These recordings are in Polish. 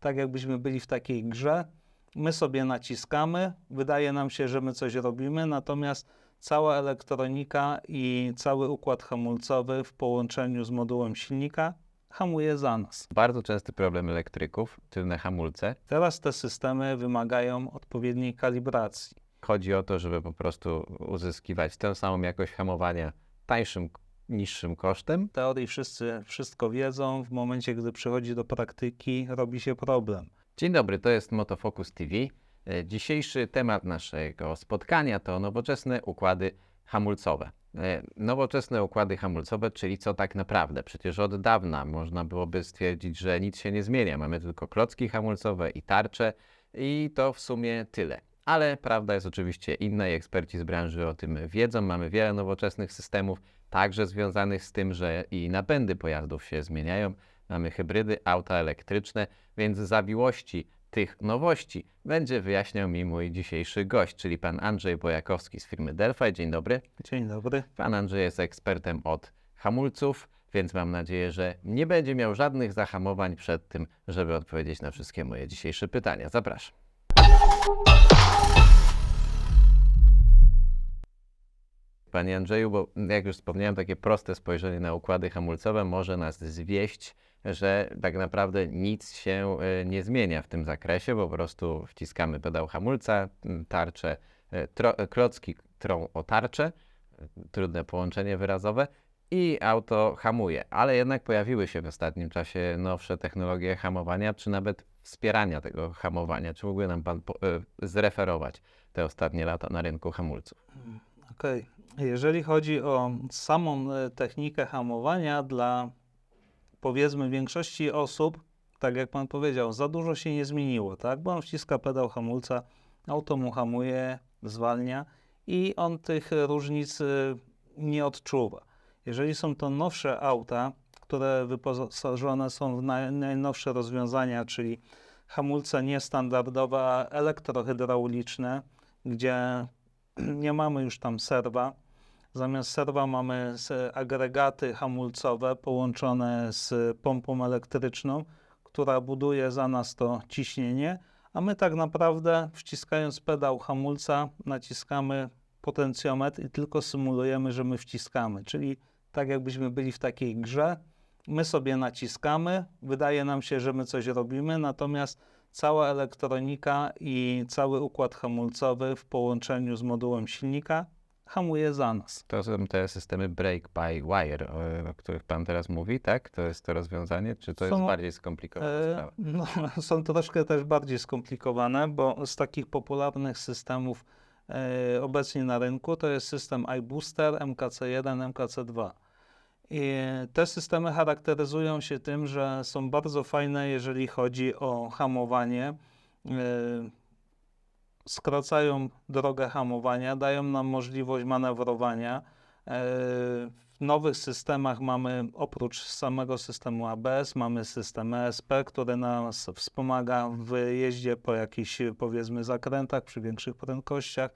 tak jakbyśmy byli w takiej grze. My sobie naciskamy, wydaje nam się, że my coś robimy, natomiast cała elektronika i cały układ hamulcowy w połączeniu z modułem silnika hamuje za nas. Bardzo częsty problem elektryków, tylne hamulce. Teraz te systemy wymagają odpowiedniej kalibracji. Chodzi o to, żeby po prostu uzyskiwać tę samą jakość hamowania tańszym, niższym kosztem. W teorii wszyscy wszystko wiedzą, w momencie, gdy przychodzi do praktyki, robi się problem. Dzień dobry, to jest Motofocus TV. E, Dzisiejszy temat naszego spotkania to nowoczesne układy hamulcowe. E, Nowoczesne układy hamulcowe, czyli co tak naprawdę? Przecież od dawna można byłoby stwierdzić, że nic się nie zmienia. Mamy tylko klocki hamulcowe i tarcze i to w sumie tyle. Ale prawda jest oczywiście inna i eksperci z branży o tym wiedzą. Mamy wiele nowoczesnych systemów, także związanych z tym, że i napędy pojazdów się zmieniają. Mamy hybrydy, auta elektryczne, więc zawiłości tych nowości będzie wyjaśniał mi mój dzisiejszy gość, czyli pan Andrzej Bojakowski z firmy Delphi. Dzień dobry. Dzień dobry. Pan Andrzej jest ekspertem od hamulców, więc mam nadzieję, że nie będzie miał żadnych zahamowań przed tym, żeby odpowiedzieć na wszystkie moje dzisiejsze pytania. Zapraszam. Panie Andrzeju, bo jak już wspomniałem, takie proste spojrzenie na układy hamulcowe może nas zwieść, że tak naprawdę nic się e, nie zmienia w tym zakresie, po prostu wciskamy pedał hamulca, m, tarcze, e, tro, e, klocki trą o tarczę, trudne połączenie wyrazowe i auto hamuje. Ale jednak pojawiły się w ostatnim czasie nowsze technologie hamowania, czy nawet wspierania tego hamowania. Czy mógłby nam Pan po, e, zreferować te ostatnie lata na rynku hamulców? Okej. Jeżeli chodzi o samą e, technikę hamowania, dla powiedzmy większości osób, tak jak pan powiedział, za dużo się nie zmieniło, tak? Bo on wciska pedał hamulca, auto mu hamuje, zwalnia i on tych różnic y, nie odczuwa. Jeżeli są to nowsze auta, które wyposażone są w naj, najnowsze rozwiązania, czyli hamulce niestandardowe, elektrohydrauliczne, gdzie nie mamy już tam serwa. Zamiast serwa mamy agregaty hamulcowe połączone z pompą elektryczną, która buduje za nas to ciśnienie, a my tak naprawdę wciskając pedał hamulca naciskamy potencjometr i tylko symulujemy, że my wciskamy, czyli tak jakbyśmy byli w takiej grze, my sobie naciskamy, wydaje nam się, że my coś robimy, natomiast cała elektronika i cały układ hamulcowy w połączeniu z modułem silnika hamuje za nas. To są te systemy break by wire, o, o których Pan teraz mówi, tak? To jest to rozwiązanie, czy to jest Są- bardziej skomplikowana E, sprawa? no, są troszkę też bardziej skomplikowane, bo z takich popularnych systemów e, obecnie na rynku to jest system iBooster, MKC1, MKC2. I te systemy charakteryzują się tym, że są bardzo fajne, jeżeli chodzi o hamowanie. E, skracają drogę hamowania, dają nam możliwość manewrowania. E, W nowych systemach mamy oprócz samego systemu ABS, mamy system ESP, który nas wspomaga w jeździe po jakichś powiedzmy zakrętach przy większych prędkościach.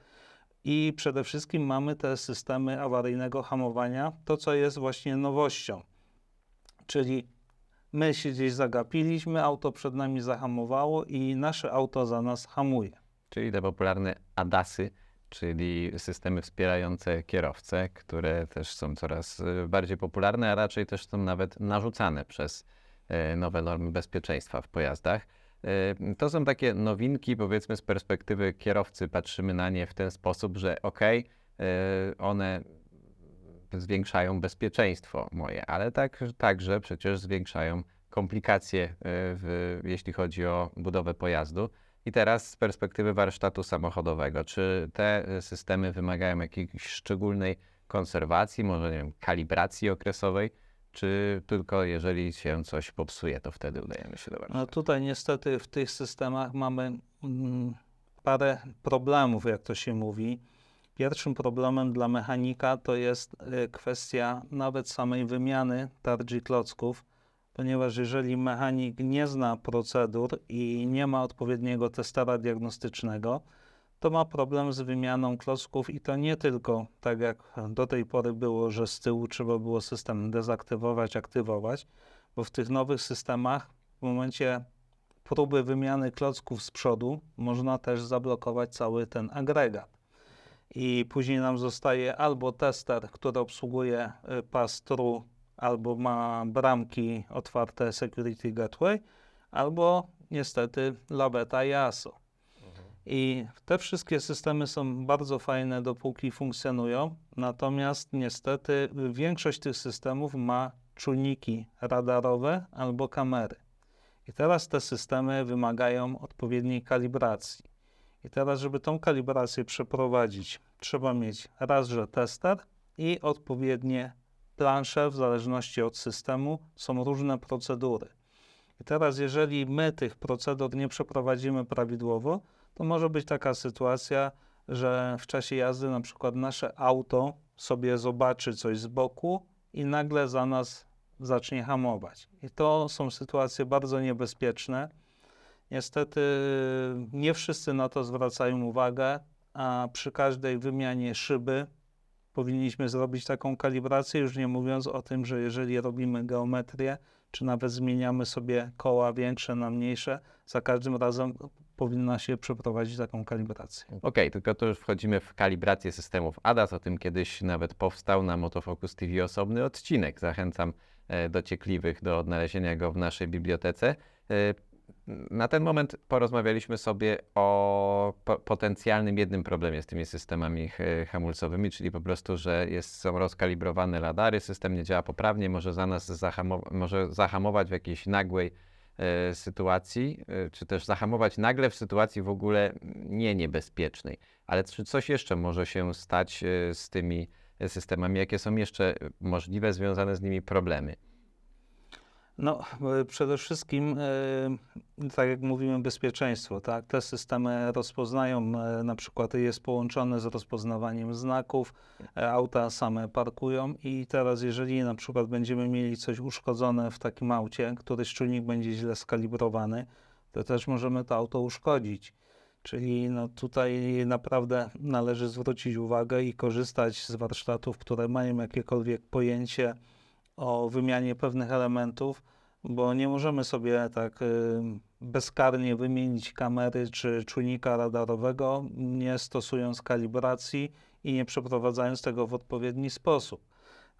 I przede wszystkim mamy te systemy awaryjnego hamowania, to co jest właśnie nowością. Czyli my się gdzieś zagapiliśmy, auto przed nami zahamowało i nasze auto za nas hamuje. Czyli te popularne ADASy, czyli systemy wspierające kierowcę, które też są coraz e, bardziej popularne, a raczej też są nawet narzucane przez e, nowe normy bezpieczeństwa w pojazdach. To są takie nowinki, powiedzmy z perspektywy kierowcy, patrzymy na nie w ten sposób, że okej, e, one zwiększają bezpieczeństwo moje, ale tak, także przecież zwiększają komplikacje, e, w, jeśli chodzi o budowę pojazdu. I teraz z perspektywy warsztatu samochodowego, czy te systemy wymagają jakiejś szczególnej konserwacji, może nie wiem, kalibracji okresowej, czy tylko jeżeli się coś popsuje, to wtedy udajemy się do No warsztatu? tutaj niestety w tych systemach mamy mm, parę problemów, jak to się mówi. Pierwszym problemem dla mechanika to jest y, kwestia nawet samej wymiany tarczy klocków, ponieważ jeżeli mechanik nie zna procedur i nie ma odpowiedniego testera diagnostycznego, to ma problem z wymianą klocków i to nie tylko tak jak do tej pory było, że z tyłu trzeba było system dezaktywować, aktywować, bo w tych nowych systemach w momencie próby wymiany klocków z przodu, można też zablokować cały ten agregat. I później nam zostaje albo tester, który obsługuje y, pass-through, albo ma bramki otwarte Security Gateway, albo niestety Labeta i ASO. I te wszystkie systemy są bardzo fajne, dopóki funkcjonują, natomiast niestety większość tych systemów ma czujniki radarowe albo kamery. I teraz te systemy wymagają odpowiedniej kalibracji. I teraz, żeby tą kalibrację przeprowadzić, trzeba mieć raz, że tester i odpowiednie plansze, w zależności od systemu, są różne procedury. I teraz, jeżeli my tych procedur nie przeprowadzimy prawidłowo, to może być taka sytuacja, że w czasie jazdy na przykład nasze auto sobie zobaczy coś z boku i nagle za nas zacznie hamować. I to są sytuacje bardzo niebezpieczne. Niestety nie wszyscy na to zwracają uwagę, a przy każdej wymianie szyby powinniśmy zrobić taką kalibrację, już nie mówiąc o tym, że jeżeli robimy geometrię, czy nawet zmieniamy sobie koła większe na mniejsze, za każdym razem powinna się przeprowadzić taką kalibrację. Okej, tylko to już wchodzimy w kalibrację systemów ADAS. O tym kiedyś nawet powstał na Motofocus TV osobny odcinek. Zachęcam e, dociekliwych do odnalezienia go w naszej bibliotece. E, Na ten moment porozmawialiśmy sobie o po potencjalnym jednym problemie z tymi systemami e, hamulcowymi, czyli po prostu, że jest, są rozkalibrowane radary, system nie działa poprawnie, może za nas zahamo- może zahamować w jakiejś nagłej sytuacji, e, czy też zahamować nagle w sytuacji w ogóle nie niebezpiecznej. Ale czy coś jeszcze może się stać e, z tymi systemami? Jakie są jeszcze e, możliwe związane z nimi problemy? No, e, przede wszystkim, e, tak jak mówimy, bezpieczeństwo, tak? Te systemy rozpoznają, e, na przykład jest połączone z rozpoznawaniem znaków, auta same parkują i teraz, jeżeli na przykład będziemy mieli coś uszkodzone w takim aucie, któryś czujnik będzie źle skalibrowany, to też możemy to auto uszkodzić. Czyli no tutaj naprawdę należy zwrócić uwagę i korzystać z warsztatów, które mają jakiekolwiek pojęcie o wymianie pewnych elementów, bo nie możemy sobie tak y, bezkarnie wymienić kamery czy czujnika radarowego, nie stosując kalibracji i nie przeprowadzając tego w odpowiedni sposób.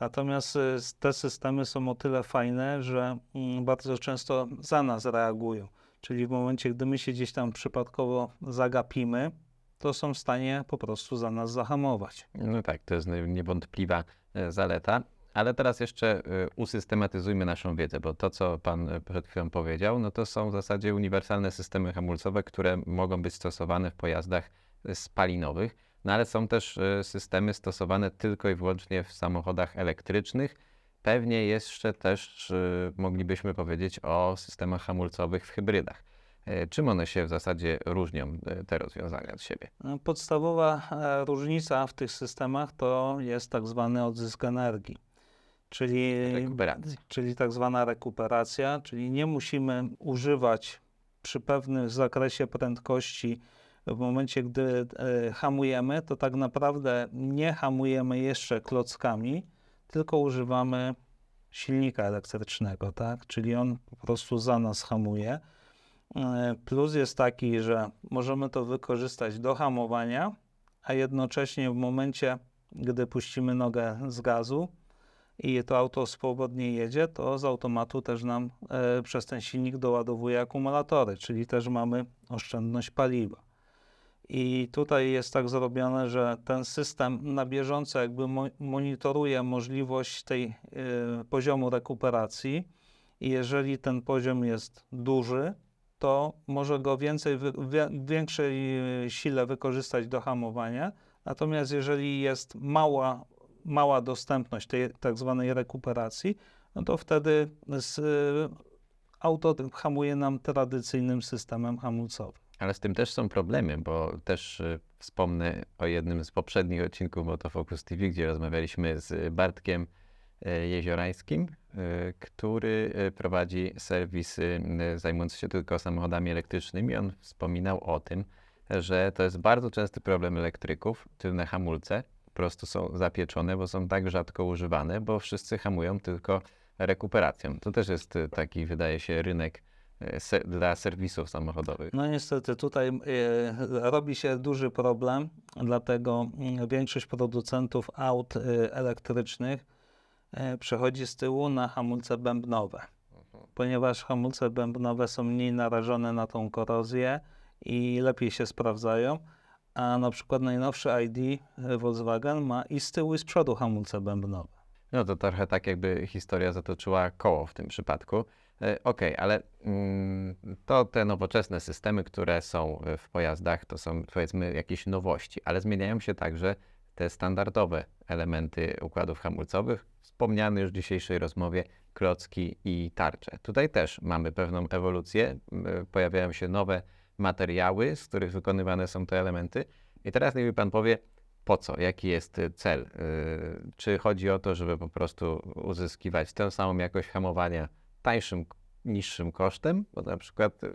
Natomiast y, te systemy są o tyle fajne, że mm, bardzo często za nas reagują. Czyli w momencie, gdy my się gdzieś tam przypadkowo zagapimy, to są w stanie po prostu za nas zahamować. No tak, to jest nie- niewątpliwa e, zaleta. Ale teraz jeszcze e, usystematyzujmy naszą wiedzę, bo to, co Pan e, przed chwilą powiedział, no to są w zasadzie uniwersalne systemy hamulcowe, które mogą być stosowane w pojazdach e, spalinowych, no ale są też systemy stosowane tylko i wyłącznie w samochodach elektrycznych. Pewnie jeszcze też moglibyśmy powiedzieć o systemach hamulcowych w hybrydach. Czym one się w zasadzie różnią, te rozwiązania od siebie? No, Podstawowa e, różnica w tych systemach to jest tak zwany odzysk energii, czyli, Rekuperacja. czyli tak zwana rekuperacja, czyli nie musimy używać przy pewnym zakresie prędkości w momencie, gdy e, hamujemy, to tak naprawdę nie hamujemy jeszcze klockami, tylko używamy silnika elektrycznego, tak? Czyli on po prostu za nas hamuje. E, Plus jest taki, że możemy to wykorzystać do hamowania, a jednocześnie w momencie, gdy puścimy nogę z gazu i to auto swobodnie jedzie, to z automatu też nam e, przez ten silnik doładowuje akumulatory, czyli też mamy oszczędność paliwa. I tutaj jest tak zrobione, że ten system na bieżąco jakby mo- monitoruje możliwość tej e, poziomu rekuperacji i jeżeli ten poziom jest duży, to może go więcej, w większej sile wykorzystać do hamowania. Natomiast jeżeli jest mała, mała dostępność tej tak zwanej rekuperacji, no to wtedy z, auto hamuje nam tradycyjnym systemem hamulcowym. Ale z tym też są problemy, bo też y, wspomnę o jednym z poprzednich odcinków Motofocus TV, gdzie rozmawialiśmy z Bartkiem y, Jeziorańskim, y, który prowadzi serwisy zajmujące się tylko samochodami elektrycznymi. On wspominał o tym, że to jest bardzo częsty problem elektryków, tylne hamulce po prostu są zapieczone, bo są tak rzadko używane, bo wszyscy hamują tylko rekuperacją. To też jest y, taki, wydaje się, rynek e, se, dla serwisów samochodowych. No niestety tutaj e, robi się duży problem, dlatego mm, większość producentów aut e, elektrycznych e, przechodzi z tyłu na hamulce bębnowe, ponieważ hamulce bębnowe są mniej narażone na tą korozję i lepiej się sprawdzają, a na przykład najnowszy ID e, Volkswagen ma i z tyłu i z przodu hamulce bębnowe. No to trochę tak jakby historia zatoczyła koło w tym przypadku. E, Okej, ale mm, to te nowoczesne systemy, które są w pojazdach, to są powiedzmy jakieś nowości, ale zmieniają się także te standardowe elementy układów hamulcowych, wspomniane już w dzisiejszej rozmowie klocki i tarcze. Tutaj też mamy pewną ewolucję, e, pojawiają się nowe materiały, z których wykonywane są te elementy. I teraz niech mi pan powie, po co, jaki jest y, cel? Y, Czy chodzi o to, żeby po prostu uzyskiwać tę samą jakość hamowania tańszym, niższym kosztem, bo na przykład y,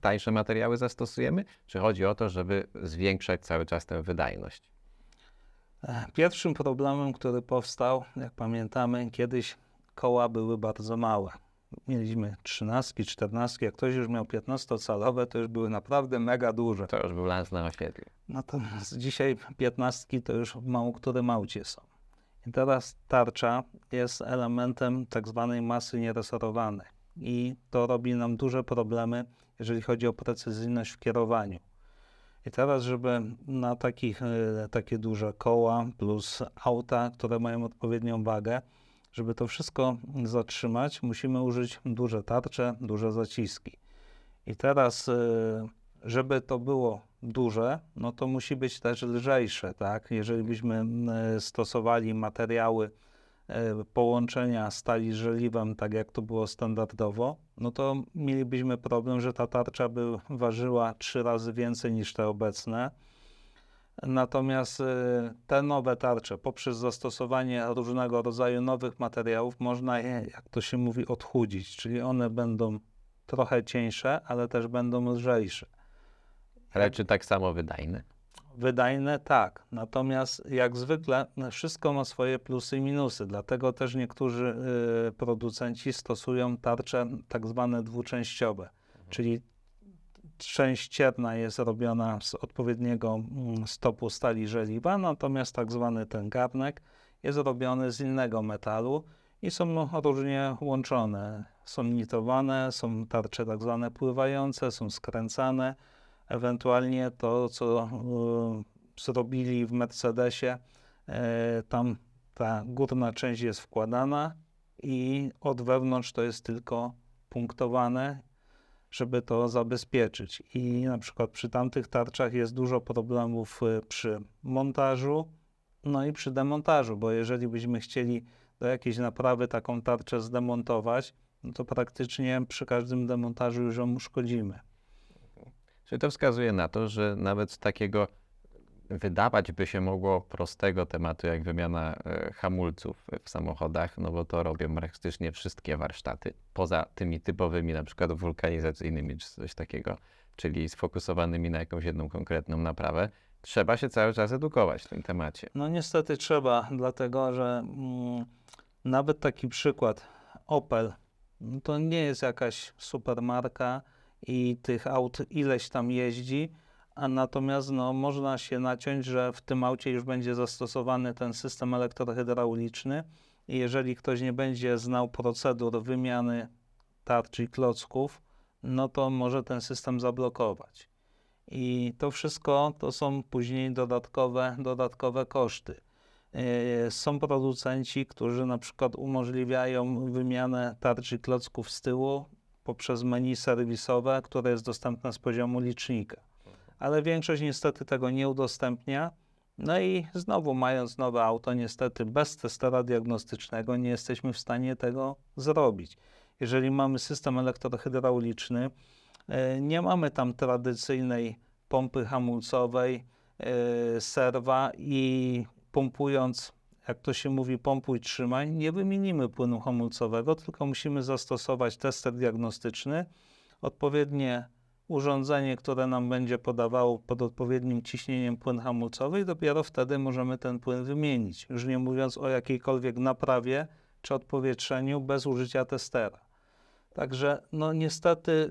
tańsze materiały zastosujemy, czy chodzi o to, żeby zwiększać cały czas tę wydajność? Pierwszym problemem, który powstał, jak pamiętamy, kiedyś koła były bardzo małe. Mieliśmy 13, 14, jak ktoś już miał 15-calowe, to już były naprawdę mega duże. To już był lans na osiedlu. Natomiast dzisiaj 15 to już w mało którym aucie są. I teraz tarcza jest elementem tak zwanej masy nieresorowanej. I to robi nam duże problemy, jeżeli chodzi o precyzyjność w kierowaniu. I teraz, żeby na takich, e, takie duże koła plus auta, które mają odpowiednią wagę, żeby to wszystko zatrzymać, musimy użyć duże tarcze, duże zaciski. I teraz, e, żeby to było duże, no to musi być też lżejsze, tak? Jeżeli byśmy e, stosowali materiały e, połączenia stali z żeliwem, tak jak to było standardowo, no to mielibyśmy problem, że ta tarcza by ważyła trzy razy więcej niż te obecne. Natomiast e, te nowe tarcze, poprzez zastosowanie różnego rodzaju nowych materiałów, można je, jak to się mówi, odchudzić, czyli one będą trochę cieńsze, ale też będą lżejsze. Ale czy tak samo wydajne? Wydajne tak, natomiast jak zwykle wszystko ma swoje plusy i minusy, dlatego też niektórzy y, producenci stosują tarcze tak zwane dwuczęściowe, czyli część cierna jest robiona z odpowiedniego mm, stopu stali żeliwa, natomiast tak zwany ten garnek jest robiony z innego metalu i są różnie łączone. Są nitowane, są tarcze tak zwane pływające, są skręcane. Ewentualnie to, co y, zrobili w Mercedesie, e, tam ta górna część jest wkładana i od wewnątrz to jest tylko punktowane, żeby to zabezpieczyć. I na przykład przy tamtych tarczach jest dużo problemów y, przy montażu, no i przy demontażu, bo jeżeli byśmy chcieli do jakiejś naprawy taką tarczę zdemontować, no to praktycznie przy każdym demontażu już ją uszkodzimy. Czyli to wskazuje na to, że nawet z takiego wydawać by się mogło prostego tematu, jak wymiana e, hamulców w samochodach, no bo to robią praktycznie wszystkie warsztaty, poza tymi typowymi, na przykład wulkanizacyjnymi czy coś takiego, czyli sfokusowanymi na jakąś jedną konkretną naprawę. Trzeba się cały czas edukować w tym temacie. No niestety trzeba, dlatego że mm, nawet taki przykład Opel no to nie jest jakaś supermarka i tych aut ileś tam jeździ, a natomiast no, można się naciąć, że w tym aucie już będzie zastosowany ten system elektrohydrauliczny i jeżeli ktoś nie będzie znał procedur wymiany tarczy i klocków, no to może ten system zablokować. I to wszystko to są później dodatkowe, dodatkowe koszty. Yy, Są producenci, którzy na przykład umożliwiają wymianę tarczy klocków z tyłu poprzez menu serwisowe, które jest dostępne z poziomu licznika. Ale większość niestety tego nie udostępnia. No i znowu, mając nowe auto, niestety bez testera diagnostycznego nie jesteśmy w stanie tego zrobić. Jeżeli mamy system elektrohydrauliczny, e, nie mamy tam tradycyjnej pompy hamulcowej, e, serwa i pompując, jak to się mówi, pompuj, trzymaj, nie wymienimy płynu hamulcowego, tylko musimy zastosować tester diagnostyczny, odpowiednie urządzenie, które nam będzie podawało pod odpowiednim ciśnieniem płyn hamulcowy i dopiero wtedy możemy ten płyn wymienić, już nie mówiąc o jakiejkolwiek naprawie czy odpowietrzeniu bez użycia testera. Także no niestety y,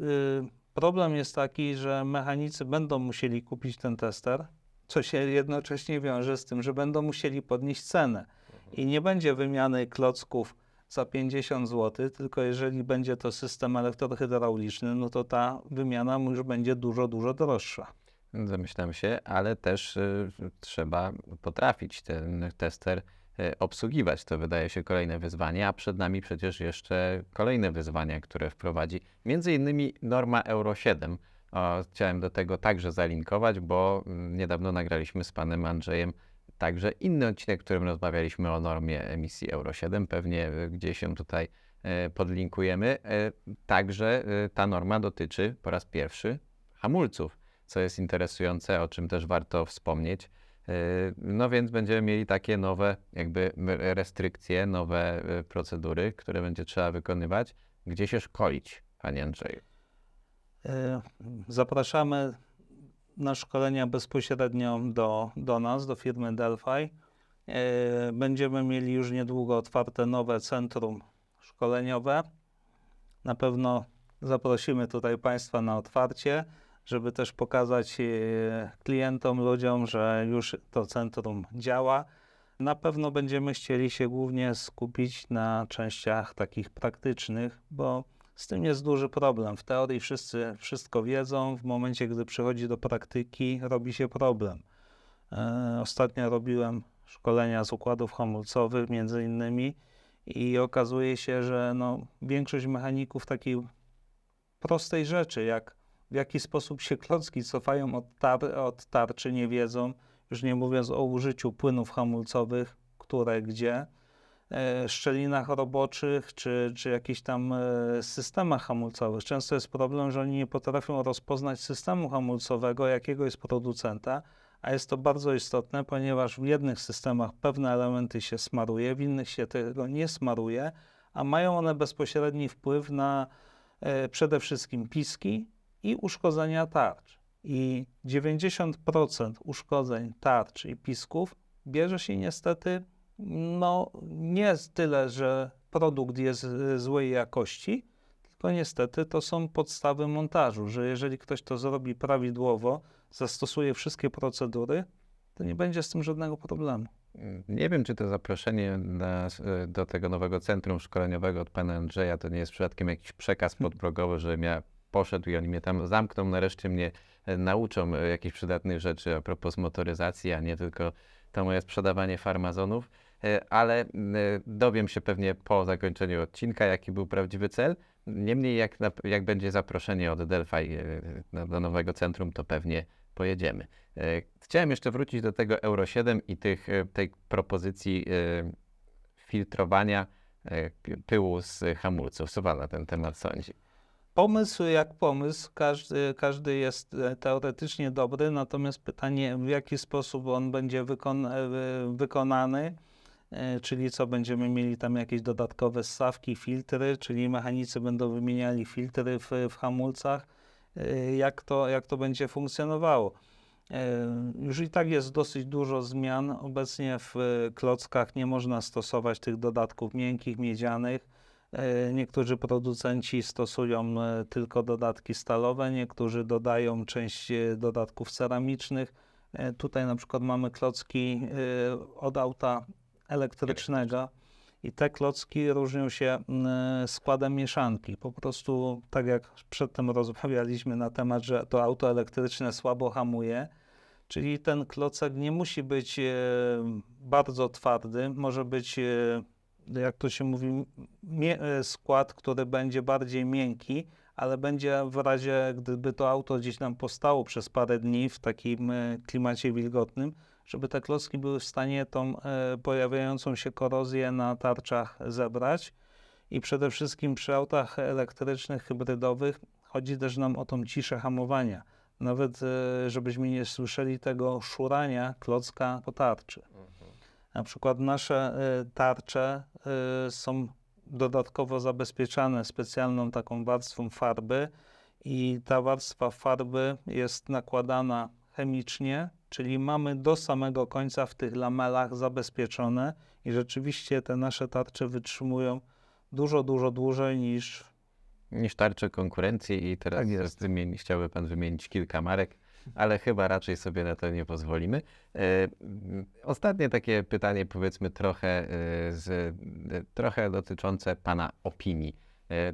problem jest taki, że mechanicy będą musieli kupić ten tester, co się jednocześnie wiąże z tym, że będą musieli podnieść cenę. I nie będzie wymiany klocków za 50 zł, tylko jeżeli będzie to system elektrohydrauliczny, no to ta wymiana już będzie dużo, dużo droższa. Zamyślam się, ale też y, trzeba potrafić ten tester y, obsługiwać. To wydaje się kolejne wyzwanie, a przed nami przecież jeszcze kolejne wyzwania, które wprowadzi między innymi norma Euro 7. O, chciałem do tego także zalinkować, bo mm, niedawno nagraliśmy z panem Andrzejem także inny odcinek, w którym rozmawialiśmy o normie emisji Euro 7. Pewnie y, gdzieś się tutaj y, podlinkujemy. Y, Także ta norma dotyczy po raz pierwszy hamulców co jest interesujące, o czym też warto wspomnieć. No więc będziemy mieli takie nowe jakby restrykcje, nowe procedury, które będzie trzeba wykonywać. Gdzie się szkolić, panie Andrzeju? E, Zapraszamy na szkolenia bezpośrednio do, do nas, do firmy Delphi. E, Będziemy mieli już niedługo otwarte nowe centrum szkoleniowe. Na pewno zaprosimy tutaj Państwa na otwarcie, żeby też pokazać e, klientom, ludziom, że już to centrum działa. Na pewno będziemy chcieli się głównie skupić na częściach takich praktycznych, bo z tym jest duży problem. W teorii wszyscy wszystko wiedzą, w momencie, gdy przychodzi do praktyki, robi się problem. E, Ostatnio robiłem szkolenia z układów hamulcowych, między innymi, i okazuje się, że no, większość mechaników takiej prostej rzeczy, jak w jaki sposób się klocki cofają od, tar- od tarczy, nie wiedzą, już nie mówiąc o użyciu płynów hamulcowych, które gdzie szczelinach roboczych czy, czy jakichś tam e, systemach hamulcowych. Często jest problem, że oni nie potrafią rozpoznać systemu hamulcowego jakiegoś producenta, a jest to bardzo istotne, ponieważ w jednych systemach pewne elementy się smaruje, w innych się tego nie smaruje, a mają one bezpośredni wpływ na e, przede wszystkim piski i uszkodzenia tarcz. I 90% uszkodzeń tarcz i pisków bierze się niestety no nie tyle, że produkt jest y, złej jakości, tylko niestety to są podstawy montażu, że jeżeli ktoś to zrobi prawidłowo, zastosuje wszystkie procedury, to nie będzie z tym żadnego problemu. Nie wiem, czy to zaproszenie na, y, do tego nowego centrum szkoleniowego od pana Andrzeja to nie jest przypadkiem jakiś przekaz podprogowy, żebym ja poszedł i oni mnie tam zamkną, nareszcie mnie e, nauczą jakichś przydatnych rzeczy a propos motoryzacji, a nie tylko to moje sprzedawanie farmazonów. E, Ale e, dowiem się pewnie po zakończeniu odcinka, jaki był prawdziwy cel. Niemniej, jak, jak będzie zaproszenie od Delphi e, do nowego centrum, to pewnie pojedziemy. Chciałem jeszcze wrócić do tego Euro 7 i tych, tej propozycji filtrowania pyłu z hamulców. Co pan na ten temat sądzi? Pomysł jak pomysł, każdy, każdy jest e, teoretycznie dobry, natomiast pytanie, w jaki sposób on będzie e, wykonany, e, czyli co, będziemy mieli tam jakieś dodatkowe ssawki, filtry, czyli mechanicy będą wymieniali filtry w, w hamulcach, jak to, jak to będzie funkcjonowało. Już i tak jest dosyć dużo zmian. Obecnie w klockach nie można stosować tych dodatków miękkich, miedzianych. E, Niektórzy producenci stosują e, tylko dodatki stalowe, niektórzy dodają część e, dodatków ceramicznych. Tutaj na przykład mamy klocki od auta elektrycznego i te klocki różnią się składem mieszanki. Po prostu, tak jak przedtem rozmawialiśmy na temat, że to auto elektryczne słabo hamuje, czyli ten klocek nie musi być bardzo twardy, może być, jak to się mówi, e, skład, który będzie bardziej miękki, ale będzie w razie, gdyby to auto gdzieś nam postało przez parę dni w takim e, klimacie wilgotnym, żeby te klocki były w stanie tą e, pojawiającą się korozję na tarczach zebrać. I przede wszystkim przy autach elektrycznych, hybrydowych chodzi też nam o tą ciszę hamowania. Nawet żebyśmy nie słyszeli tego szurania klocka po tarczy. Na przykład nasze e, tarcze e, są dodatkowo zabezpieczane specjalną taką warstwą farby i ta warstwa farby jest nakładana chemicznie, czyli mamy do samego końca w tych lamelach zabezpieczone i rzeczywiście te nasze tarcze wytrzymują dużo, dużo dłużej niż niż tarczę konkurencji i teraz Tak wymieni, chciałby Pan wymienić kilka marek, ale chyba raczej sobie na to nie pozwolimy. E, Ostatnie takie pytanie, powiedzmy trochę, e, z, e, trochę dotyczące Pana opinii.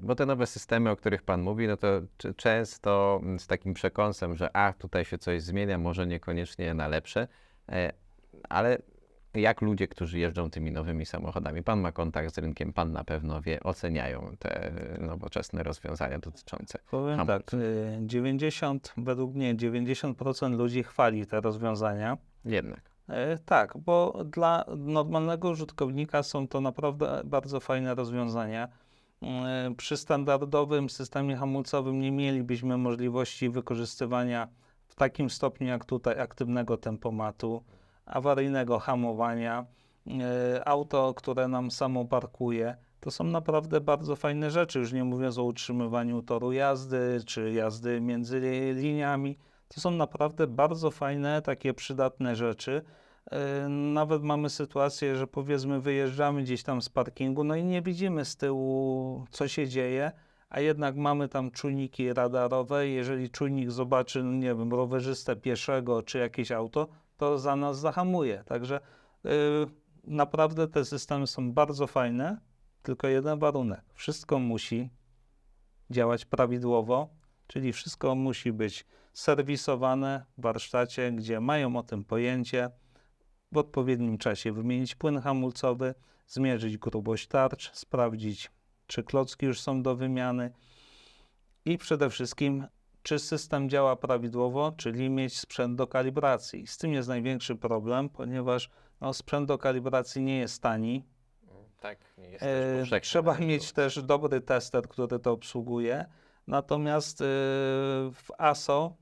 Bo te nowe systemy, o których Pan mówi, no to często mm, z takim przekąsem, że a, tutaj się coś zmienia, może niekoniecznie na lepsze, ale jak ludzie, którzy jeżdżą tymi nowymi samochodami, Pan ma kontakt z rynkiem, Pan na pewno wie, oceniają te e, nowoczesne rozwiązania dotyczące Powiem hamulców. tak, y, 90, według mnie 90% ludzi chwali te rozwiązania. Jednak. E, Tak, bo dla normalnego użytkownika są to naprawdę bardzo fajne rozwiązania. E, Przy standardowym systemie hamulcowym nie mielibyśmy możliwości wykorzystywania w takim stopniu jak tutaj aktywnego tempomatu, awaryjnego hamowania, e, auto, które nam samo parkuje. To są naprawdę bardzo fajne rzeczy, już nie mówiąc o utrzymywaniu toru jazdy czy jazdy między liniami. To są naprawdę bardzo fajne, takie przydatne rzeczy. E, Nawet mamy sytuację, że powiedzmy wyjeżdżamy gdzieś tam z parkingu, no i nie widzimy z tyłu, co się dzieje, a jednak mamy tam czujniki radarowe. Jeżeli czujnik zobaczy, no nie wiem, rowerzystę pieszego czy jakieś auto, to za nas zahamuje. Także y, naprawdę te systemy są bardzo fajne, tylko jeden warunek. Wszystko musi działać prawidłowo, czyli wszystko musi być serwisowane w warsztacie, gdzie mają o tym pojęcie, w odpowiednim czasie wymienić płyn hamulcowy, zmierzyć grubość tarcz, sprawdzić, czy klocki już są do wymiany i przede wszystkim, czy system działa prawidłowo, czyli mieć sprzęt do kalibracji. Z tym jest największy problem, ponieważ no, sprzęt do kalibracji nie jest tani, Tak, nie jest E, Trzeba mieć też dobry tester, który to obsługuje. Natomiast e, w ASO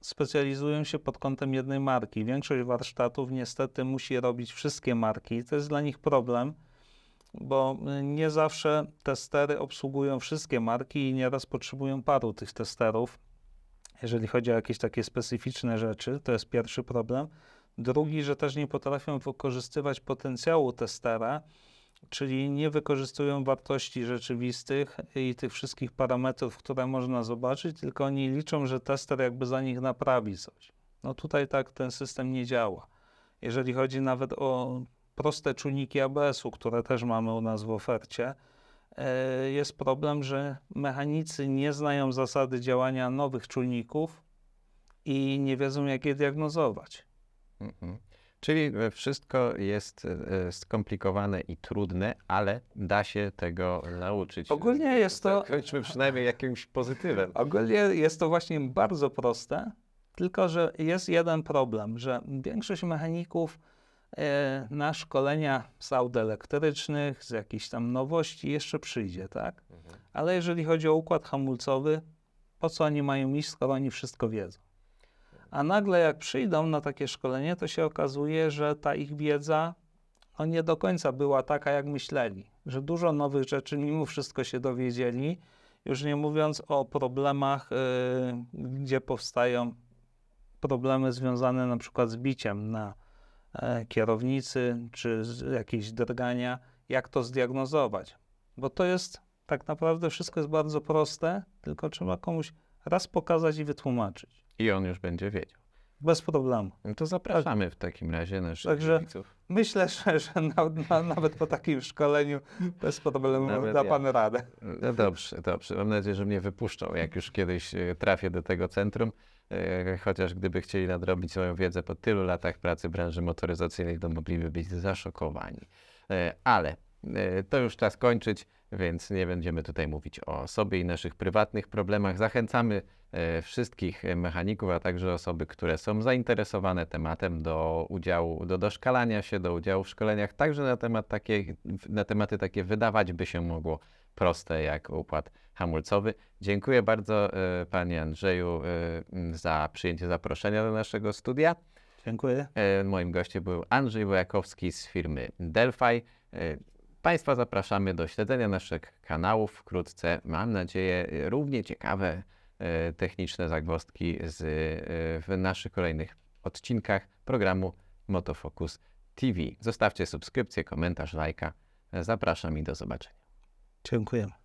specjalizują się pod kątem jednej marki. Większość warsztatów niestety musi robić wszystkie marki. To jest dla nich problem, bo e, nie zawsze testery obsługują wszystkie marki i nieraz potrzebują paru tych testerów. Jeżeli chodzi o jakieś takie specyficzne rzeczy, to jest pierwszy problem. Drugi, że też nie potrafią wykorzystywać potencjału testera, czyli nie wykorzystują wartości rzeczywistych i tych wszystkich parametrów, które można zobaczyć, tylko oni liczą, że tester jakby za nich naprawi coś. No tutaj tak ten system nie działa. Jeżeli chodzi nawet o proste czujniki ABS-u, które też mamy u nas w ofercie, jest problem, że mechanicy nie znają zasady działania nowych czujników i nie wiedzą, jak je diagnozować. Mhm. Czyli e, wszystko jest e, skomplikowane i trudne, ale da się tego nauczyć. Ogólnie jest to- Zakończmy przynajmniej jakimś pozytywem. Ogólnie jest to właśnie bardzo proste, tylko że jest jeden problem, że większość mechaników e, na szkolenia z aut elektrycznych, z jakichś tam nowości jeszcze przyjdzie, tak? Ale jeżeli chodzi o układ hamulcowy, po co oni mają iść, skoro oni wszystko wiedzą? A nagle jak przyjdą na takie szkolenie, to się okazuje, że ta ich wiedza no nie do końca była taka, jak myśleli. Że dużo nowych rzeczy mimo wszystko się dowiedzieli, już nie mówiąc o problemach, y, gdzie powstają problemy związane na przykład z biciem na e, kierownicy, czy jakieś drgania, jak to zdiagnozować. Bo to jest tak naprawdę wszystko jest bardzo proste, tylko trzeba komuś raz pokazać i wytłumaczyć. I on już będzie wiedział. Bez problemu. No to zapraszamy w takim razie naszych Także- widzów. Myślę, że, że na, na, nawet po takim szkoleniu bez problemu Nawet da ja. pan radę. No dobrze, dobrze. Mam nadzieję, że mnie wypuszczą, jak już kiedyś e, trafię do tego centrum. E, Chociaż gdyby chcieli nadrobić swoją wiedzę po tylu latach pracy w branży motoryzacyjnej, to mogliby być zaszokowani. E, Ale to już czas kończyć, więc nie będziemy tutaj mówić o sobie i naszych prywatnych problemach. Zachęcamy e, wszystkich mechaników, a także osoby, które są zainteresowane tematem do udziału, do doszkalania się, do udziału w szkoleniach, także na, temat takie, na tematy takie wydawać by się mogło proste jak układ hamulcowy. Dziękuję bardzo e, Panie Andrzeju e, za przyjęcie zaproszenia do naszego studia. Dziękuję. E, Moim gościem był Andrzej Wojakowski z firmy Delphi. Państwa zapraszamy do śledzenia naszych kanałów. Wkrótce, mam nadzieję, równie ciekawe e, techniczne zagwozdki z, e, w naszych kolejnych odcinkach programu Motofocus TV. Zostawcie subskrypcję, komentarz, lajka. Zapraszam i do zobaczenia. Dziękujemy.